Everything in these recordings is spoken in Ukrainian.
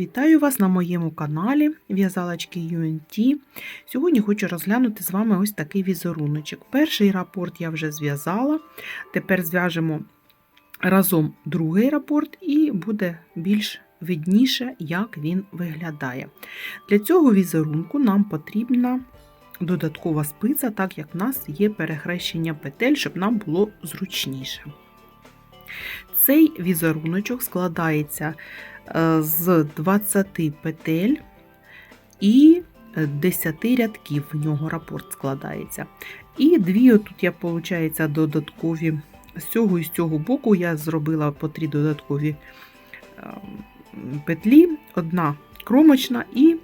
Вітаю вас на моєму каналі В'язалочки UNT. Сьогодні хочу розглянути з вами ось такий візеруночок. Перший рапорт я вже зв'язала. Тепер зв'яжемо разом другий рапорт, і буде більш видніше, як він виглядає. Для цього візерунку нам потрібна додаткова спиця, так як в нас є перехрещення петель, щоб нам було зручніше. Цей візеруночок складається з 20 петель і 10 рядків в нього рапорт складається. І дві, тут я, виходить, додаткові. З цього і з цього боку я зробила по три додаткові е, петлі, одна кромочна і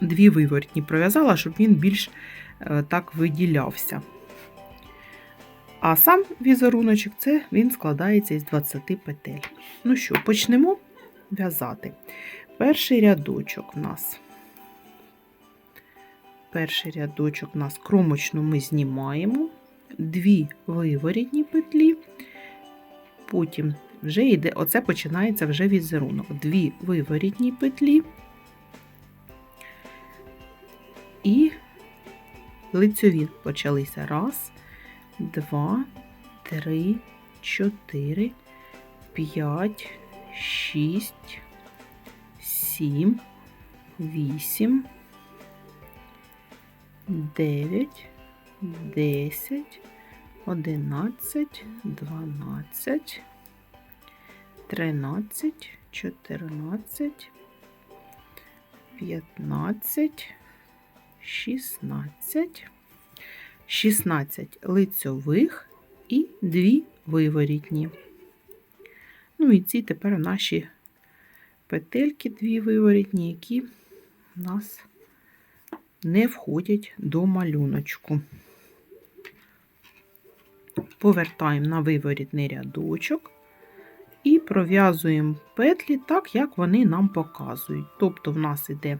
дві виворотні пров'язала, щоб він більш е, так виділявся. А сам візеруночок це він складається із 20 петель. Ну що, почнемо в'язати. Перший рядочок в нас. Перший рядочок у нас кромочну ми знімаємо, дві виворітні петлі, потім вже йде, оце починається вже візерунок. Дві виворітні петлі і лицьові почалися. Раз, два, три, чотири, п'ять, шість, сім, вісім, дев'ять, десять, одинадцять, дванадцять, тринадцять, чотирнадцять, п'ятнадцять, шістнадцять. 16 лицьових і 2 виворітні. Ну і ці тепер наші петельки, дві виворітні, які в нас не входять до малюночку. Повертаємо на виворітний рядочок і пров'язуємо петлі так, як вони нам показують. Тобто в нас іде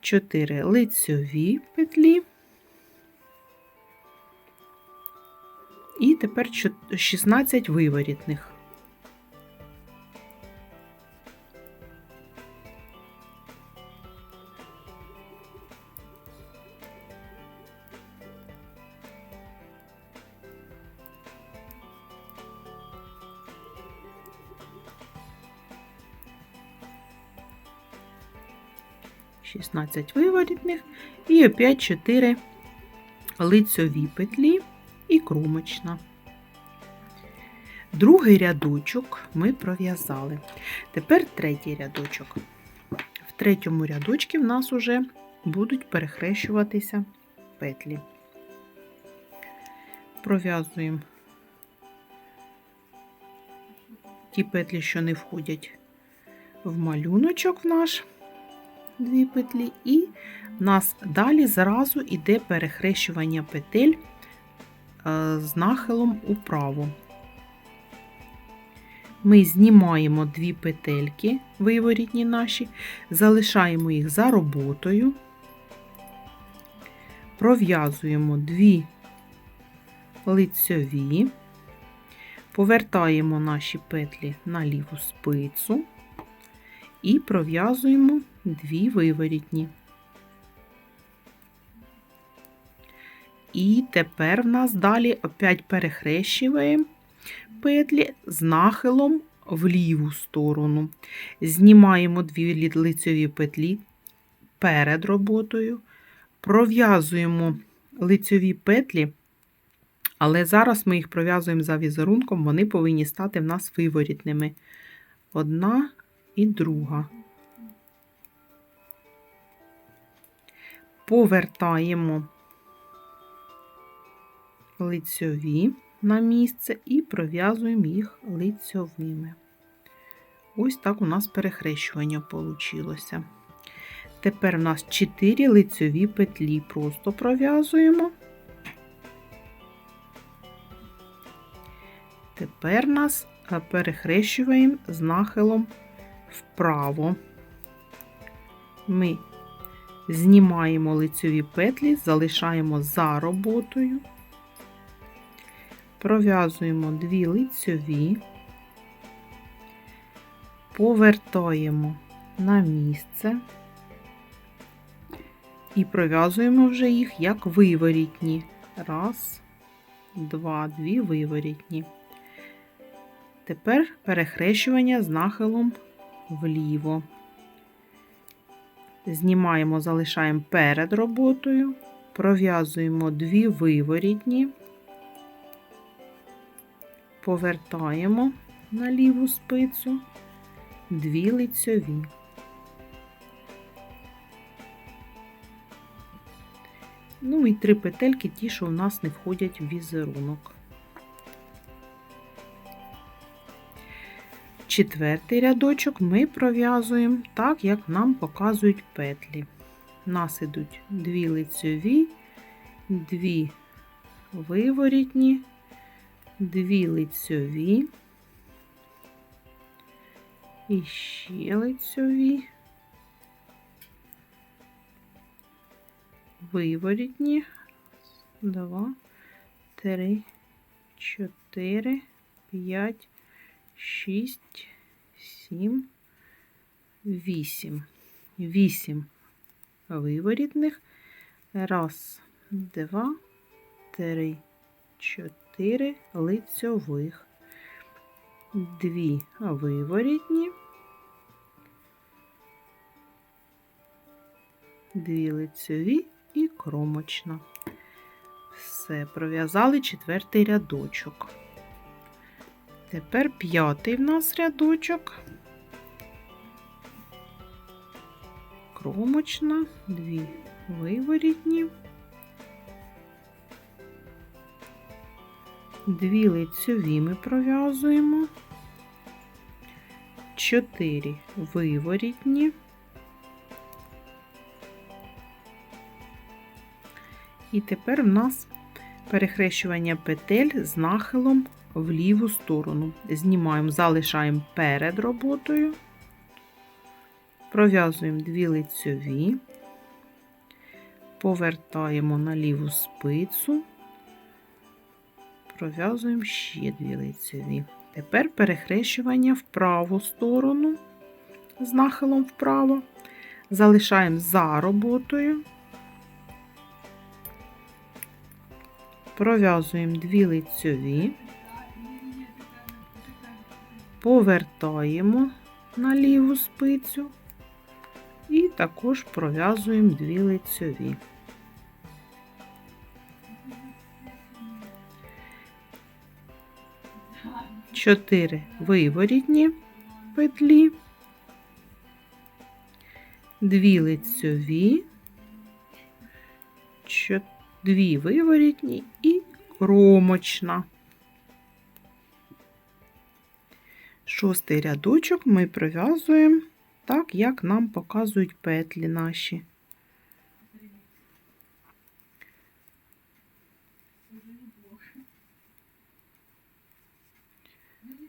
4 лицьові петлі. І тепер 16 виворітних. Шістнадцять виворітних і опять 4 лицьові петлі і кромочна. Другий рядочок ми пров'язали. Тепер третій рядочок. В третьому рядочку в нас вже будуть перехрещуватися петлі. Пров'язуємо ті петлі, що не входять в малюночок в наш дві петлі, і в нас далі зразу йде перехрещування петель з нахилом управо. Ми знімаємо дві петельки, виворітні наші, залишаємо їх за роботою, пров'язуємо дві лицьові, повертаємо наші петлі на ліву спицю і пров'язуємо дві виворітні. І тепер в нас далі опять перехрещуємо петлі з нахилом в ліву сторону. Знімаємо дві лицеві петлі перед роботою, пров'язуємо лицеві петлі, але зараз ми їх пров'язуємо за візерунком, вони повинні стати в нас виворітними. Одна і друга. Повертаємо лицьові на місце і пров'язуємо їх лицьовими. Ось так у нас перехрещування вийшло. Тепер у нас 4 лицьові петлі просто пров'язуємо. Тепер нас е, перехрещуємо з нахилом вправо. Ми знімаємо лицьові петлі, залишаємо за роботою пров'язуємо дві лицьові, повертаємо на місце і пров'язуємо вже їх як виворітні. Раз, два, дві виворітні. Тепер перехрещування з нахилом вліво. Знімаємо, залишаємо перед роботою, пров'язуємо дві виворітні, повертаємо на ліву спицю, дві лицьові. Ну і три петельки, ті, що у нас не входять в візерунок. Четвертий рядочок ми пров'язуємо так, як нам показують петлі. У нас ідуть дві лицьові, дві виворітні, дві лицьові, і ще лицьові, виворітні, два, три, чотири, п'ять. 6, 7, 8. 8 виворітних. Раз, два, три, чотири лицьових. Дві виворітні. Дві лицьові і кромочна. Все, пров'язали четвертий рядочок. Тепер п'ятий в нас рядочок, кромочна, дві виворітні, дві лицьові ми пров'язуємо, чотири виворітні. І тепер в нас перехрещування петель з нахилом в ліву сторону. Знімаємо, залишаємо перед роботою, пров'язуємо дві лицьові, повертаємо на ліву спицю, пров'язуємо ще дві лицьові. Тепер перехрещування в праву сторону з нахилом вправо, залишаємо за роботою. Пров'язуємо дві лицьові, повертаємо на ліву спицю і також пров'язуємо дві лицьові. Чотири виворітні петлі, дві лицьові, дві виворітні і кромочна. Шостий рядочок ми пров'язуємо так, як нам показують петлі наші.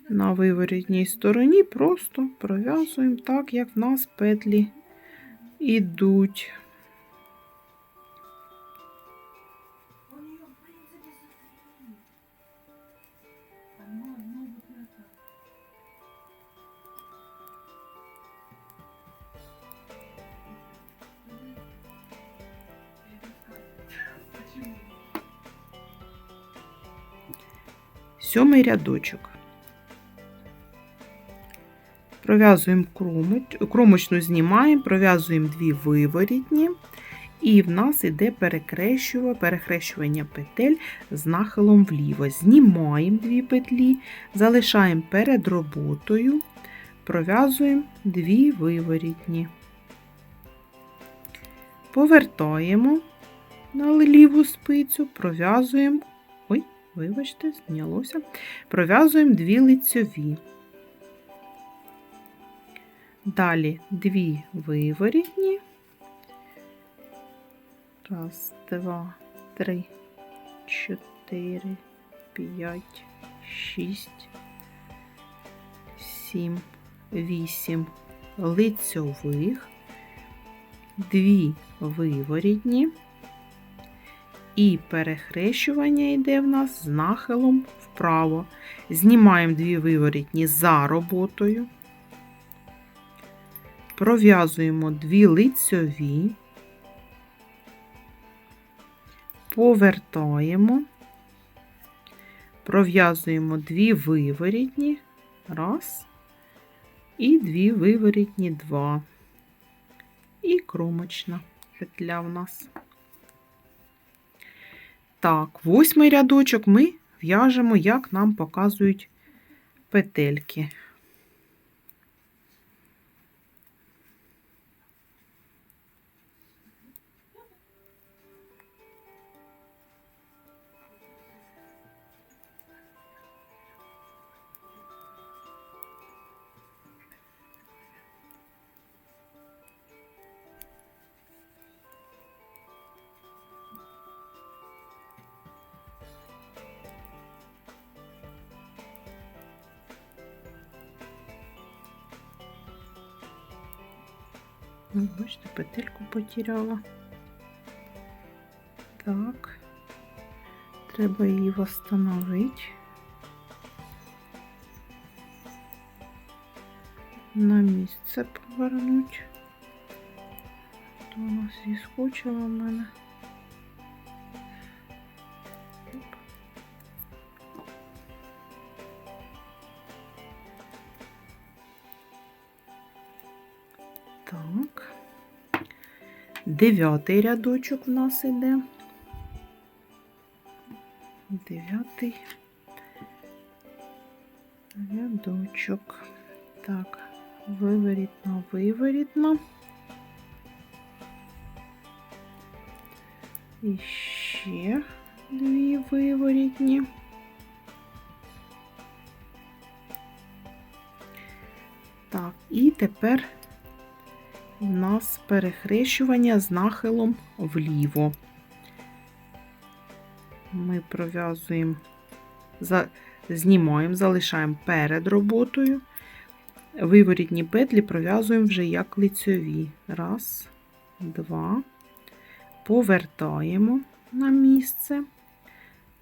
На виворітній стороні просто пров'язуємо так, як в нас петлі ідуть. Сьомий рядочок. Пров'язуємо кромочну знімаємо, пров'язуємо дві виворітні, і в нас іде перехрещування петель з нахилом вліво. Знімаємо дві петлі, залишаємо перед роботою, пров'язуємо дві виворітні. Повертаємо на ліву спицю, пров'язуємо вибачте, знялося. Пров'язуємо дві лицьові. Далі дві виворітні. Раз, два, три, чотири, п'ять, шість, сім, вісім лицьових, дві виворітні. І перехрещування йде в нас з нахилом вправо. Знімаємо дві виворітні за роботою, пров'язуємо дві лицьові, повертаємо, пров'язуємо дві виворітні, раз, і дві виворітні, два, і кромочна петля в нас. Так, восьмий рядочок ми в'яжемо, як нам показують петельки. Бачите, петельку потеряла. Так. Треба її встановити. На місце повернути. То у нас зіскочило в мене. Дев'ятий рядочок в нас іде. Дев'ятий рядочок. Так, виворітно, виворітно. І ще дві виворітні. Так, і тепер у нас перехрещування з нахилом вліво. Ми пров'язуємо, знімаємо, залишаємо перед роботою. Виворітні петлі пров'язуємо вже як лицьові. Раз, два, повертаємо на місце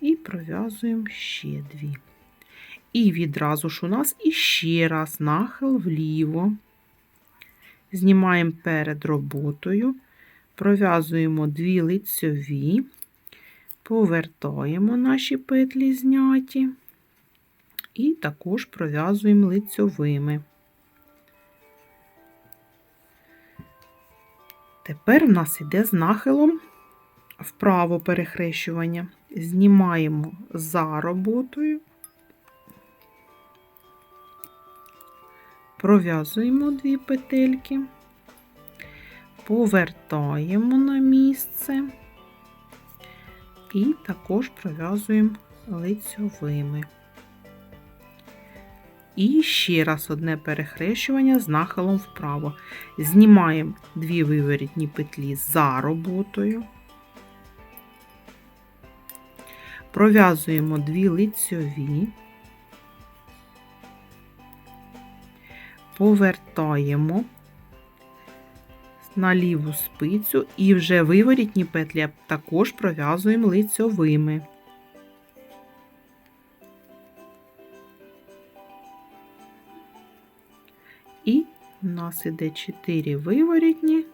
і пров'язуємо ще дві. І відразу ж у нас іще раз нахил вліво. Знімаємо перед роботою, пров'язуємо дві лицьові, повертаємо наші петлі зняті, і також пров'язуємо лицьовими. Тепер в нас іде з нахилом вправо перехрещування. Знімаємо за роботою, пров'язуємо дві петельки, повертаємо на місце і також пров'язуємо лицьовими. І ще раз одне перехрещування з нахилом вправо. Знімаємо дві виворітні петлі за роботою, пров'язуємо дві лицьові, повертаємо на ліву спицю і вже виворітні петлі також пров'язуємо лицьовими. І у нас іде 4 виворітні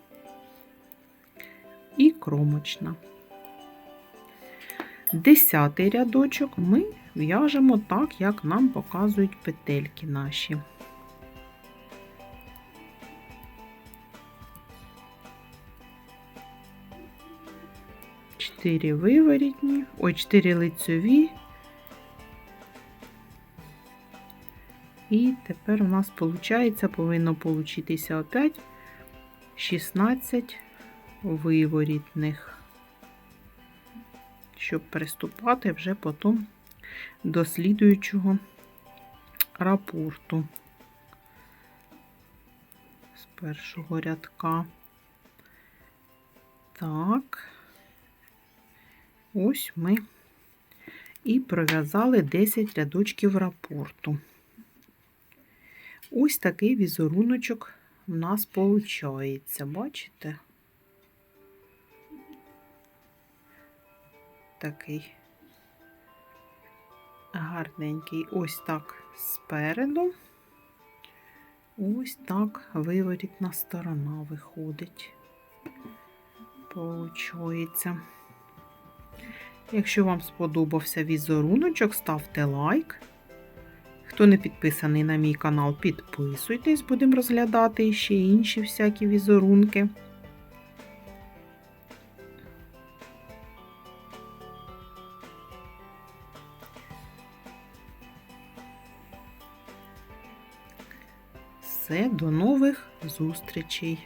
і кромочна. Десятий рядочок ми в'яжемо так, як нам показують петельки наші. Чотири виворітні, ой, чотири лицьові. І тепер у нас виходить, повинно получитися опять 16 виворітних, щоб приступати вже потім до слідуючого рапорту з першого рядка. Так, ось ми і пров'язали 10 рядочків рапорту. Ось такий візеруночок у нас виходить, бачите? Такий гарненький, ось так спереду Ось так виворітна сторона виходить. Получається. Якщо вам сподобався візеруночок, ставте лайк. Хто не підписаний на мій канал, підписуйтесь, будемо розглядати ще інші всякі візерунки. Все, до нових зустрічей!